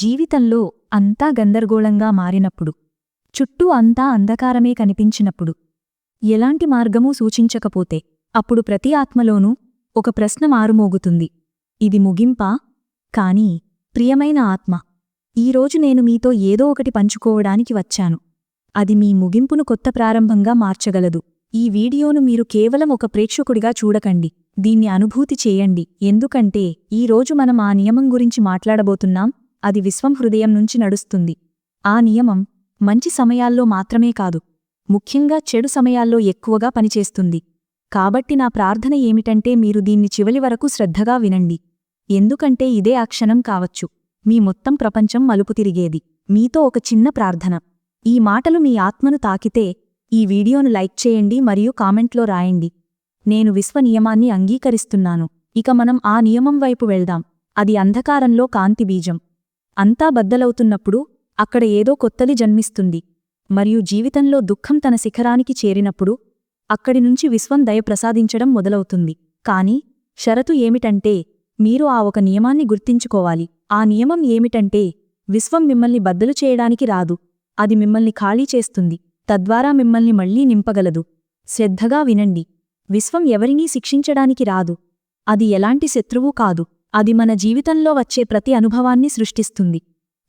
జీవితంలో అంతా గందరగోళంగా మారినప్పుడు చుట్టూ అంతా అంధకారమే కనిపించినప్పుడు ఎలాంటి మార్గమూ సూచించకపోతే అప్పుడు ప్రతి ఆత్మలోనూ ఒక ప్రశ్న మారుమోగుతుంది. ఇది ముగింపా? కాని ప్రియమైన ఆత్మ ఈరోజు నేను మీతో ఏదో ఒకటి పంచుకోవడానికి వచ్చాను. అది మీ ముగింపును కొత్త ప్రారంభంగా మార్చగలదు. ఈ వీడియోను మీరు కేవలం ఒక ప్రేక్షకుడిగా చూడకండి. దీన్ని అనుభూతి చేయండి. ఎందుకంటే ఈరోజు మనం ఆ నియమం గురించి మాట్లాడబోతున్నాం. అది విశ్వం హృదయం నుంచి నడుస్తుంది. ఆ నియమం మంచి సమయాల్లో మాత్రమే కాదు ముఖ్యంగా చెడు సమయాల్లో ఎక్కువగా పనిచేస్తుంది. కాబట్టి నా ప్రార్థన ఏమిటంటే మీరు దీన్ని చివలి వరకు శ్రద్ధగా వినండి. ఎందుకంటే ఇదే ఆ క్షణం కావచ్చు. మీ మొత్తం ప్రపంచం మలుపు తిరిగేది. మీతో ఒక చిన్న ప్రార్థన. ఈ మాటలు మీ ఆత్మను తాకితే ఈ వీడియోను లైక్ చేయండి మరియు కామెంట్లో రాయండి. నేను విశ్వ నియమాన్ని అంగీకరిస్తున్నాను. ఇక మనం ఆ నియమం వైపు వెళ్దాం. అది అంధకారంలో కాంతి బీజం. అంతా బద్దలవుతున్నప్పుడు అక్కడ ఏదో కొత్తది జన్మిస్తుంది. మరియు జీవితంలో దుఃఖం తన శిఖరానికి చేరినప్పుడు అక్కడి నుంచి విశ్వం దయ ప్రసాదించడం మొదలవుతుంది. కాని షరతు ఏమిటంటే మీరు ఆ ఒక నియమాన్ని గుర్తించుకోవాలి. ఆ నియమం ఏమిటంటే విశ్వం మిమ్మల్ని బద్దలు చేయడానికి రాదు. అది మిమ్మల్ని ఖాళీ చేస్తుంది. తద్వారా మిమ్మల్ని మళ్ళీ నింపగలదు. శ్రద్ధగా వినండి. విశ్వం ఎవరినీ శిక్షించడానికి రాదు. అది ఎలాంటి శత్రువు కాదు. అది మన జీవితంలో వచ్చే ప్రతి అనుభవాన్ని సృష్టిస్తుంది.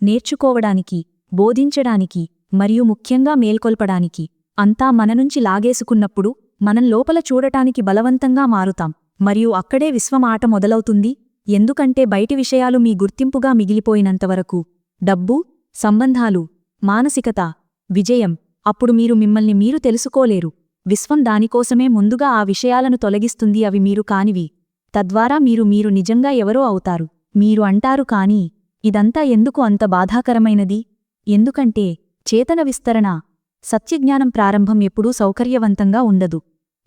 నేర్చుకోవడానికి బోధించడానికి మరియు ముఖ్యంగా మేల్కొల్పడానికి అంతా మన నుంచి లాగేసుకున్నప్పుడు మనం లోపల చూడటానికి బలవంతంగా మారుతాం. మరియు అక్కడే విశ్వమాట మొదలవుతుంది. ఎందుకంటే బయటి విషయాలు మీ గుర్తింపుగా మిగిలిపోయినంతవరకు డబ్బు సంబంధాలు మానసికత విజయం అప్పుడు మీరు మిమ్మల్ని మీరు తెలుసుకోలేరు. విశ్వం దానికోసమే ముందుగా ఆ విషయాలను తొలగిస్తుంది అవి మీరు కానివి. తద్వారా మీరు మీరు నిజంగా ఎవరో అవుతారు. మీరు అంటారు కాని ఇదంతా ఎందుకు అంత బాధాకరమైనది? ఎందుకంటే చేతన విస్తరణ సత్యజ్ఞానం ప్రారంభం ఎప్పుడూ సౌకర్యవంతంగా ఉండదు.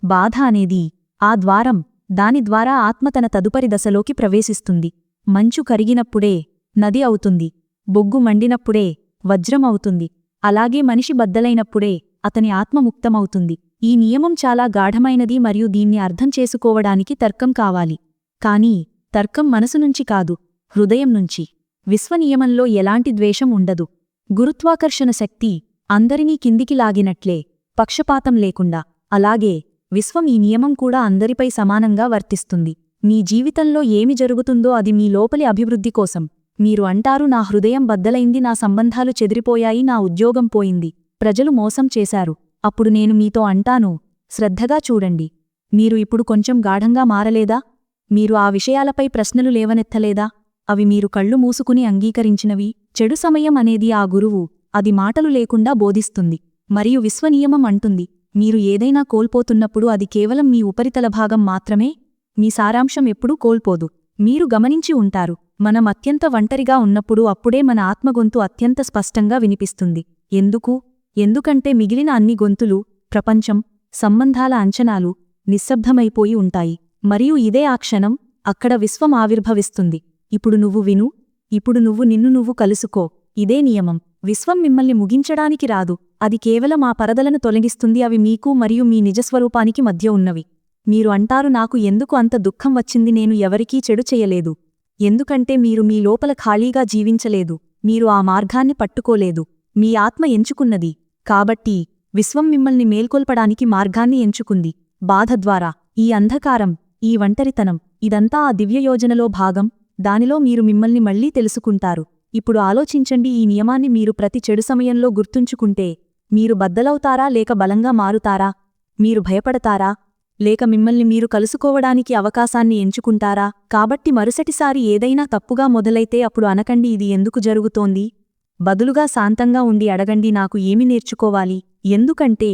బాధ అనేది ఆ ద్వారం దాని ద్వారా ఆత్మ తన తదుపరి దశలోకి ప్రవేశిస్తుంది. మంచు కరిగినప్పుడే నది అవుతుంది. బొగ్గు మండినప్పుడే వజ్రం అవుతుంది. అలాగే మనిషి బద్దలైనప్పుడే అతని ఆత్మ ముక్తమవుతుంది. ఈ నియమం చాలా గాఢమైనది మరియు దీన్ని అర్థం చేసుకోవడానికి తర్కం కావాలి. కానీ తర్కం మనసు నుంచి కాదు హృదయం నుంచి. విశ్వనియమంలో ఎలాంటి ద్వేషం ఉండదు. గురుత్వాకర్షణ శక్తి అందరినీ కిందికి లాగినట్లే పక్షపాతం లేకుండా. అలాగే విశ్వం ఈ నియమం కూడా అందరిపై సమానంగా వర్తిస్తుంది. మీ జీవితంలో ఏమి జరుగుతుందో అది మీ లోపలి అభివృద్ధి కోసం. మీరు అంటారు నా హృదయం బద్దలైంది నా సంబంధాలు చెదిరిపోయాయి నా ఉద్యోగం పోయింది. ప్రజలు మోసం చేశారు. అప్పుడు నేను మీతో అంటాను శ్రద్ధగా చూడండి. మీరు ఇప్పుడు కొంచెం గాఢంగా మారలేదా? మీరు ఆ విషయాలపై ప్రశ్నలు లేవనెత్తలేదా? అవి మీరు కళ్ళు మూసుకుని అంగీకరించినవి. చెడు సమయం అనేది ఆ గురువు అది మాటలు లేకుండా బోధిస్తుంది మరియు విశ్వనియమం అంటుంది. మీరు ఏదైనా కోల్పోతున్నప్పుడు అది కేవలం మీ ఉపరితల భాగం మాత్రమే మీ సారాంశం ఎప్పుడూ కోల్పోదు. మీరు గమనించి ఉంటారు. మనం అత్యంత ఒంటరిగా ఉన్నప్పుడు అప్పుడే మన ఆత్మగొంతు అత్యంత స్పష్టంగా వినిపిస్తుంది. ఎందుకు? ఎందుకంటే మిగిలిన అన్ని గొంతులు ప్రపంచం సంబంధాల అంచనాలు నిశ్శబ్దమైపోయి ఉంటాయి. మరియు ఇదే ఆ క్షణం అక్కడ విశ్వం ఆవిర్భవిస్తుంది. ఇప్పుడు నువ్వు విను ఇప్పుడు నువ్వు నిన్ను నువ్వు కలుసుకో. ఇదే నియమం. విశ్వం మిమ్మల్ని ముగించడానికి రాదు. అది కేవలం ఆ పరదలను తొలగిస్తుంది. అవి మీకు మరియు మీ నిజస్వరూపానికి మధ్య ఉన్నవి. మీరు అంటారు నాకు ఎందుకు అంత దుఃఖం వచ్చింది? నేను ఎవరికీ చెడు చెయ్యలేదు ఎందుకంటే మీరు మీ లోపల ఖాళీగా జీవించలేదు. మీరు ఆ మార్గాన్ని పట్టుకోలేదు. మీ ఆత్మ ఎంచుకున్నది. కాబట్టి విశ్వం మిమ్మల్ని మేల్కొల్పడానికి మార్గాన్ని ఎంచుకుంది. బాధ ద్వారా ఈ అంధకారం ఈ ఒంటరితనం ఇదంతా ఆ దివ్యయోజనలో భాగం. దానిలో మీరు మిమ్మల్ని మళ్ళీ తెలుసుకుంటారు. ఇప్పుడు ఆలోచించండి ఈ నియమాన్ని మీరు ప్రతి చెడు సమయంలో గుర్తుంచుకుంటే మీరు బద్దలవుతారా లేక బలంగా మారుతారా? మీరు భయపడతారా? లేక మిమ్మల్ని మీరు కలుసుకోవడానికి అవకాశాన్ని ఎంచుకుంటారా? కాబట్టి మరుసటిసారి ఏదైనా తప్పుగా మొదలైతే అప్పుడు అనకండి ఇది ఎందుకు జరుగుతోంది? బదులుగా శాంతంగా ఉండి అడగండి నాకు ఏమి నేర్చుకోవాలి? ఎందుకంటే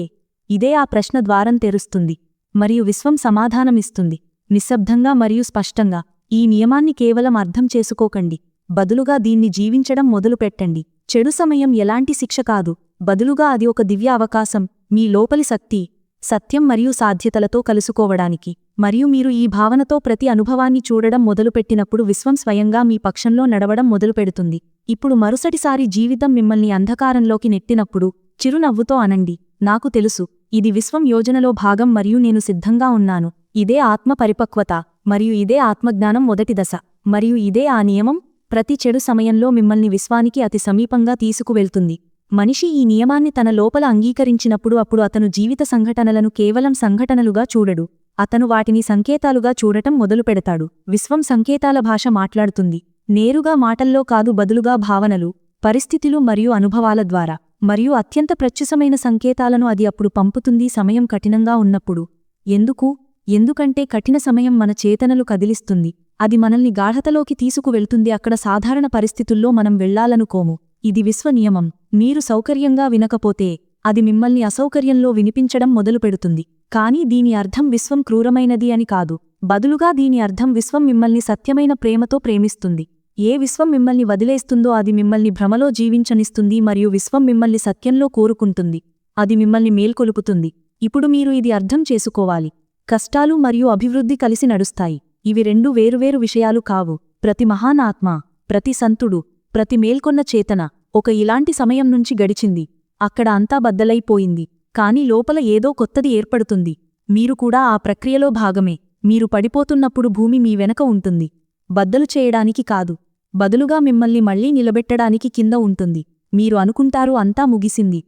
ఇదే ఆ ప్రశ్న ద్వారం తెరుస్తుంది మరియు విశ్వం సమాధానమిస్తుంది. నిశ్శబ్దంగా మరియు స్పష్టంగా ఈ నియమాన్ని కేవలం అర్థం చేసుకోకండి. బదులుగా దీన్ని జీవించడం మొదలుపెట్టండి. చెడు సమయం ఎలాంటి శిక్ష కాదు. బదులుగా అది ఒక దివ్య అవకాశం మీ లోపలి శక్తి సత్యం మరియు సాధ్యతలతో కలుసుకోవడానికి. మరియు మీరు ఈ భావనతో ప్రతి అనుభవాన్ని చూడడం మొదలుపెట్టినప్పుడు విశ్వం స్వయంగా మీ పక్షంలో నడవడం మొదలుపెడుతుంది. ఇప్పుడు మరుసటిసారి జీవితం మిమ్మల్ని అంధకారంలోకి నెట్టినప్పుడు చిరునవ్వుతో అనండి. నాకు తెలుసు ఇది విశ్వం యోజనలో భాగం మరియు నేను సిద్ధంగా ఉన్నాను. ఇదే ఆత్మ పరిపక్వత మరియు ఇదే ఆత్మజ్ఞానం మొదటి దశ. మరియు ఇదే ఆ నియమం ప్రతి చెడు సమయంలో మిమ్మల్ని విశ్వానికి అతి సమీపంగా తీసుకువెళ్తుంది. మనిషి ఈ నియమాన్ని తన లోపల అంగీకరించినప్పుడు అప్పుడు అతను జీవిత సంఘటనలను కేవలం సంఘటనలుగా చూడడు. అతను వాటిని సంకేతాలుగా చూడటం మొదలుపెడతాడు. విశ్వం సంకేతాల భాష మాట్లాడుతుంది. నేరుగా మాటల్లో కాదు బదులుగా భావనలు పరిస్థితులు మరియు అనుభవాల ద్వారా మరియు అత్యంత ప్రత్యుసమైన సంకేతాలను అది అప్పుడు పంపుతుంది సమయం కఠినంగా ఉన్నప్పుడు. ఎందుకు? ఎందుకంటే కఠిన సమయం మన చేతనలు కదిలిస్తుంది. అది మనల్ని గాఢతలోకి తీసుకువెళ్తుంది అక్కడ సాధారణ పరిస్థితుల్లో మనం వెళ్ళాలనుకోము ఇది విశ్వనియమం మీరు సౌకర్యంగా వినకపోతే అది మిమ్మల్ని అసౌకర్యంలో వినిపించడం మొదలుపెడుతుంది. కానీ దీని అర్థం విశ్వం క్రూరమైనది అని కాదు. బదులుగా దీని అర్థం విశ్వం మిమ్మల్ని సత్యమైన ప్రేమతో ప్రేమిస్తుంది. ఏ విశ్వం మిమ్మల్ని వదిలేస్తుందో అది మిమ్మల్ని భ్రమలో జీవించనిస్తుంది మరియు విశ్వం మిమ్మల్ని సత్యంలో కోరుకుంటుంది. అది మిమ్మల్ని మేల్కొలుపుతుంది. ఇప్పుడు మీరు ఇది అర్థం చేసుకోవాలి. కష్టాలు మరియు అభివృద్ధి కలిసి నడుస్తాయి. ఇవి రెండు వేరువేరు విషయాలు కావు. ప్రతి మహాన్ ఆత్మ ప్రతి సంతుడు ప్రతి మేల్కొన్న చేతన ఒక ఇలాంటి సమయం నుంచి గడిచింది. అక్కడ అంతా బద్దలైపోయింది. కాని లోపల ఏదో కొత్తది ఏర్పడుతుంది. మీరు కూడా ఆ ప్రక్రియలో భాగమే. మీరు పడిపోతున్నప్పుడు భూమి మీ వెనక ఉంటుంది. బద్దలు చేయడానికి కాదు. బదులుగా మిమ్మల్ని మళ్ళీ నిలబెట్టడానికి కింద ఉంటుంది. మీరు అనుకుంటారు అంతా ముగిసింది.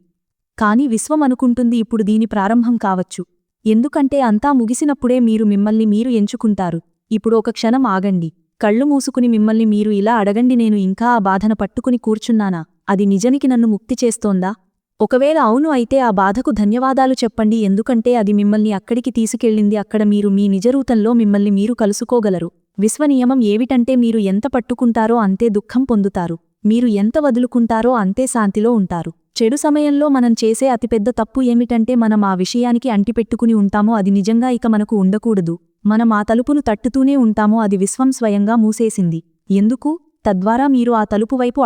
కాని విశ్వం అనుకుంటుంది ఇప్పుడు దీని ప్రారంభం కావచ్చు. ఎందుకంటే అంతా ముగిసినప్పుడే మీరు మిమ్మల్ని మీరు ఎంచుకుంటారు. ఇప్పుడు ఒక క్షణం ఆగండి. కళ్ళు మూసుకుని మిమ్మల్ని మీరు ఇలా అడగండి నేను ఇంకా ఆ బాధన పట్టుకుని కూర్చున్నానా? అది నిజనికి నన్ను ముక్తి చేస్తోందా? ఒకవేళ అవును అయితే ఆ బాధకు ధన్యవాదాలు చెప్పండి ఎందుకంటే అది మిమ్మల్ని అక్కడికి తీసుకెళ్ళింది అక్కడ మీరు మీ నిజరూతంలో మిమ్మల్ని మీరు కలుసుకోగలరు. విశ్వనియమం ఏమిటంటే మీరు ఎంత పట్టుకుంటారో అంతే దుఃఖం పొందుతారు. మీరు ఎంత వదులుకుంటారో అంతే శాంతిలో ఉంటారు. చెడు సమయంలో మనం చేసే అతిపెద్ద తప్పు ఏమిటంటే మనం ఆ విషయానికి అంటిపెట్టుకుని ఉంటామో అది నిజంగా ఇక మనకు ఉండకూడదు. మనం ఆ తలుపును తట్టుతూనే ఉంటామో అది విశ్వం స్వయంగా మూసేసింది. ఎందుకు? తద్వారా మీరు ఆ తలుపు వైపు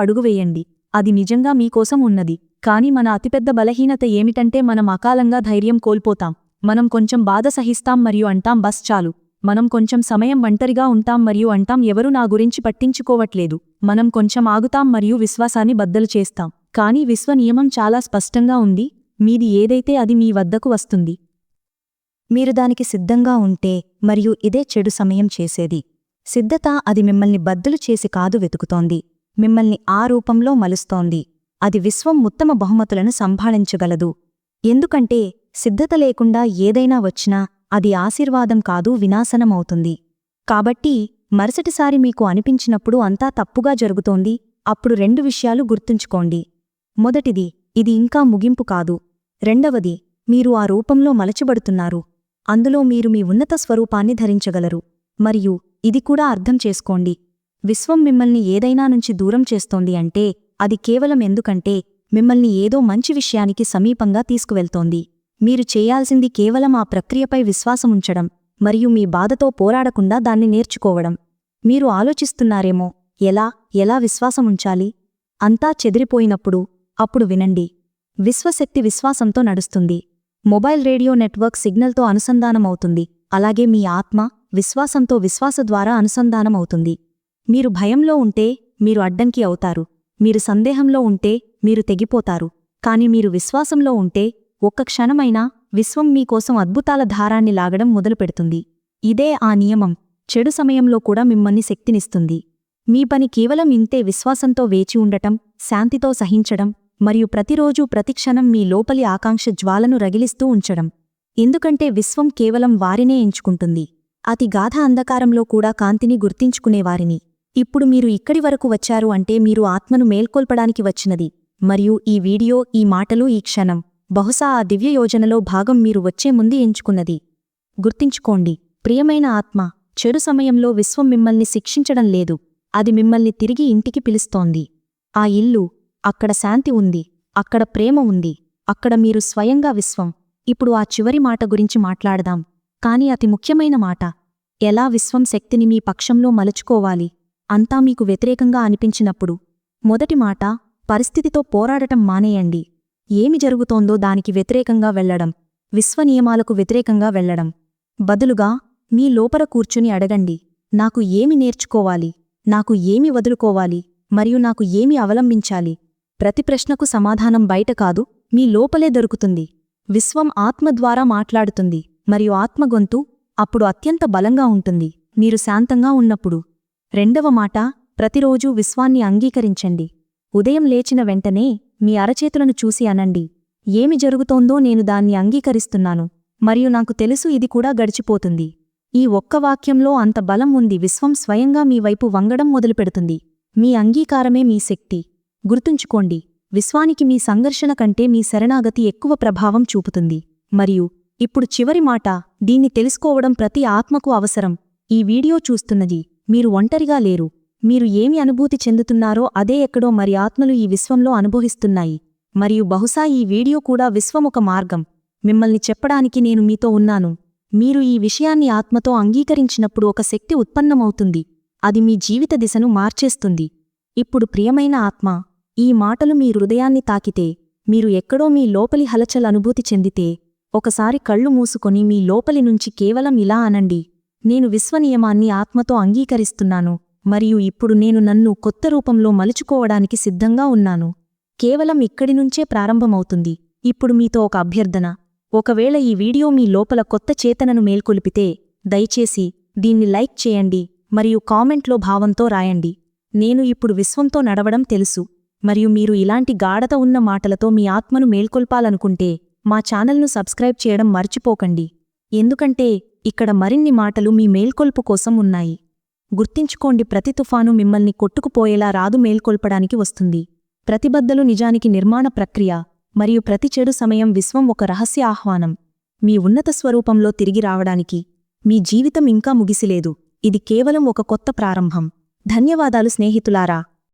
అది నిజంగా మీకోసం ఉన్నది. కాని మన అతిపెద్ద బలహీనత ఏమిటంటే మనం అకాలంగా ధైర్యం కోల్పోతాం. మనం కొంచెం బాధ సహిస్తాం మరియు అంటాం బస్ చాలు. మనం కొంచెం సమయం ఒంటరిగా ఉంటాం మరియు అంటాం ఎవరు నా గురించి పట్టించుకోవట్లేదు. మనం కొంచెం ఆగుతాం మరియు విశ్వాసాన్ని బద్దలు చేస్తాం. కానీ విశ్వ నియమం చాలా స్పష్టంగా ఉంది. మీది ఏదైతే అది మీ వద్దకు వస్తుంది. మీరు దానికి సిద్ధంగా ఉంటే మరియు ఇదే చెడు సమయం చేసేది. సిద్ధత అది మిమ్మల్ని బద్దలు చేసి కాదు వెతుకుతోంది. మిమ్మల్ని ఆ రూపంలో మలుస్తోంది. అది విశ్వం ఉత్తమ బహుమతులను సంభాళించగలదు. ఎందుకంటే సిద్ధత లేకుండా ఏదైనా వచ్చినా అది ఆశీర్వాదం కాదు వినాశనమవుతుంది కాబట్టి మరుసటిసారి మీకు అనిపించినప్పుడు అంతా తప్పుగా జరుగుతోంది. అప్పుడు రెండు విషయాలు గుర్తుంచుకోండి. మొదటిది ఇది ఇంకా ముగింపు కాదు. రెండవది మీరు ఆ రూపంలో మలచబడుతున్నారు. అందులో మీరు మీ ఉన్నత స్వరూపాన్ని ధరించగలరు. మరియు ఇది కూడా అర్థం చేసుకోండి. విశ్వం మిమ్మల్ని ఏదైనా నుంచి దూరం చేస్తోంది అంటే అది కేవలం ఎందుకంటే మిమ్మల్ని ఏదో మంచి విషయానికి సమీపంగా తీసుకువెళ్తోంది. మీరు చేయాల్సింది కేవలం ఆ ప్రక్రియపై విశ్వాసముంచడం మరియు మీ బాధతో పోరాడకుండా దాన్ని నేర్చుకోవడం. మీరు ఆలోచిస్తున్నారేమో ఎలా ఎలా విశ్వాసముంచాలి అంతా చెదిరిపోయినప్పుడు అప్పుడు వినండి. విశ్వశక్తి విశ్వాసంతో నడుస్తుంది. మొబైల్ రేడియో నెట్వర్క్ సిగ్నల్తో అనుసంధానమవుతుంది. అలాగే మీ ఆత్మ విశ్వాసంతో విశ్వాస ద్వారా అనుసంధానమవుతుంది. మీరు భయంలో ఉంటే మీరు అడ్డంకి అవుతారు. మీరు సందేహంలో ఉంటే మీరు తెగిపోతారు. కాని మీరు విశ్వాసంలో ఉంటే ఒక్క క్షణమైనా విశ్వం మీకోసం అద్భుతాల ధారాన్ని లాగడం మొదలుపెడుతుంది. ఇదే ఆ నియమం. చెడు సమయంలో కూడా మిమ్మల్ని శక్తినిస్తుంది. మీ పని కేవలం ఇంతే విశ్వాసంతో వేచి ఉండటం శాంతితో సహించడం మరియు ప్రతిరోజూ ప్రతిక్షణం మీ లోపలి ఆకాంక్ష జ్వాలను రగిలిస్తూ ఉంచడం. ఎందుకంటే విశ్వం కేవలం వారినే ఎంచుకుంటుంది. అతి గాధ అంధకారంలో కూడా కాంతిని గుర్తించుకునేవారిని ఇప్పుడు మీరు ఇక్కడి వరకు వచ్చారు అంటే మీరు ఆత్మను మేల్కొల్పడానికి వచ్చినది. మరియు ఈ వీడియో ఈ మాటలు ఈ క్షణం. బహుశా ఆ దివ్య యోజనలో భాగం మీరు వచ్చే ముందు ఎంచుకున్నది. గుర్తించుకోండి ప్రియమైన ఆత్మ చెడు సమయంలో విశ్వం మిమ్మల్ని శిక్షించడం లేదు అది మిమ్మల్ని తిరిగి ఇంటికి పిలుస్తోంది. ఆ ఇల్లు అక్కడ శాంతి ఉంది అక్కడ ప్రేమ ఉంది అక్కడ మీరు స్వయంగా విశ్వం. ఇప్పుడు ఆ చివరి మాట గురించి మాట్లాడదాం. కాని అతి ముఖ్యమైన మాట ఎలా విశ్వం శక్తిని మీ పక్షంలో మలుచుకోవాలి? అంతా మీకు వ్యతిరేకంగా అనిపించినప్పుడు. మొదటి మాట పరిస్థితితో పోరాడటం మానేయండి. ఏమి జరుగుతోందో దానికి వ్యతిరేకంగా వెళ్ళడం విశ్వనియమాలకు వ్యతిరేకంగా వెళ్ళడం బదులుగా మీ లోపల కూర్చుని అడగండి నాకు ఏమి నేర్చుకోవాలి నాకు ఏమి వదులుకోవాలి మరియు నాకు ఏమి అవలంబించాలి. ప్రతి ప్రశ్నకు సమాధానం బయట కాదు మీ లోపలే దొరుకుతుంది. విశ్వం ఆత్మ ద్వారా మాట్లాడుతుంది మరియు ఆత్మగొంతు అప్పుడు అత్యంత బలంగా ఉంటుంది. మీరు శాంతంగా ఉన్నప్పుడు. రెండవ మాట ప్రతిరోజూ విశ్వాన్ని అంగీకరించండి. ఉదయం లేచిన వెంటనే మీ అరచేతులను చూసి అనండి. ఏమి జరుగుతోందో నేను దాన్ని అంగీకరిస్తున్నాను. మరియు నాకు తెలుసు ఇది కూడా గడిచిపోతుంది. ఈ ఒక్క వాక్యంలో అంత బలం ఉంది. విశ్వం స్వయంగా మీ వైపు వంగడం మొదలుపెడుతుంది. మీ అంగీకారమే మీ శక్తి. గుర్తుంచుకోండి విశ్వానికి మీ సంఘర్షణ కంటే మీ శరణాగతి ఎక్కువ ప్రభావం చూపుతుంది. మరియు ఇప్పుడు చివరి మాట దీన్ని తెలుసుకోవడం ప్రతి ఆత్మకు అవసరం. ఈ వీడియో చూస్తున్నది మీరు ఒంటరిగా లేరు. మీరు ఏమి అనుభూతి చెందుతున్నారో అదే ఎక్కడో మరి ఆత్మలు ఈ విశ్వంలో అనుభవిస్తున్నాయి. మరియు బహుశా ఈ వీడియో కూడా విశ్వమొక మార్గం. మిమ్మల్ని చెప్పడానికి నేను మీతో ఉన్నాను. మీరు ఈ విషయాన్ని ఆత్మతో అంగీకరించినప్పుడు ఒక శక్తి ఉత్పన్నమవుతుంది. అది మీ జీవిత దిశను మార్చేస్తుంది. ఇప్పుడు ప్రియమైన ఆత్మ ఈ మాటలు మీ హృదయాన్ని తాకితే మీరు ఎక్కడో మీ లోపలి హలచల్ అనుభూతి చెందితే ఒకసారి కళ్ళు మూసుకొని మీ లోపలి నుంచి కేవలం ఇలా అనండి. నేను విశ్వనియమాన్ని ఆత్మతో అంగీకరిస్తున్నాను. మరియు ఇప్పుడు నేను నన్ను కొత్త రూపంలో మలుచుకోవడానికి సిద్ధంగా ఉన్నాను. కేవలం ఇక్కడి నుంచే ప్రారంభమవుతుంది. ఇప్పుడు మీతో ఒక అభ్యర్థన. ఒకవేళ ఈ వీడియో మీ లోపల కొత్త చేతనను మేల్కొలిపితే దయచేసి దీన్ని లైక్ చేయండి మరియు కామెంట్లో భావంతో రాయండి. నేను ఇప్పుడు విశ్వంతో నడవడం తెలుసు. మరియు మీరు ఇలాంటి గాఢత ఉన్న మాటలతో మీ ఆత్మను మేల్కొల్పాలనుకుంటే మా ఛానల్ను సబ్స్క్రైబ్ చేయడం మర్చిపోకండి. ఎందుకంటే ఇక్కడ మరిన్ని మాటలు మీ మేల్కొల్పు కోసం ఉన్నాయి. గుర్తించుకోండి ప్రతి తుఫాను మిమ్మల్ని కొట్టుకుపోయేలా రాదు మేల్కొల్పడానికి వస్తుంది. ప్రతిబద్దలు నిజానికి నిర్మాణ ప్రక్రియ మరియు ప్రతి చెడు సమయం విశ్వం ఒక రహస్య ఆహ్వానం. మీ ఉన్నత స్వరూపంలో తిరిగి రావడానికి మీ జీవితం ఇంకా ముగిసిలేదు. ఇది కేవలం ఒక కొత్త ప్రారంభం. ధన్యవాదాలు స్నేహితులారా.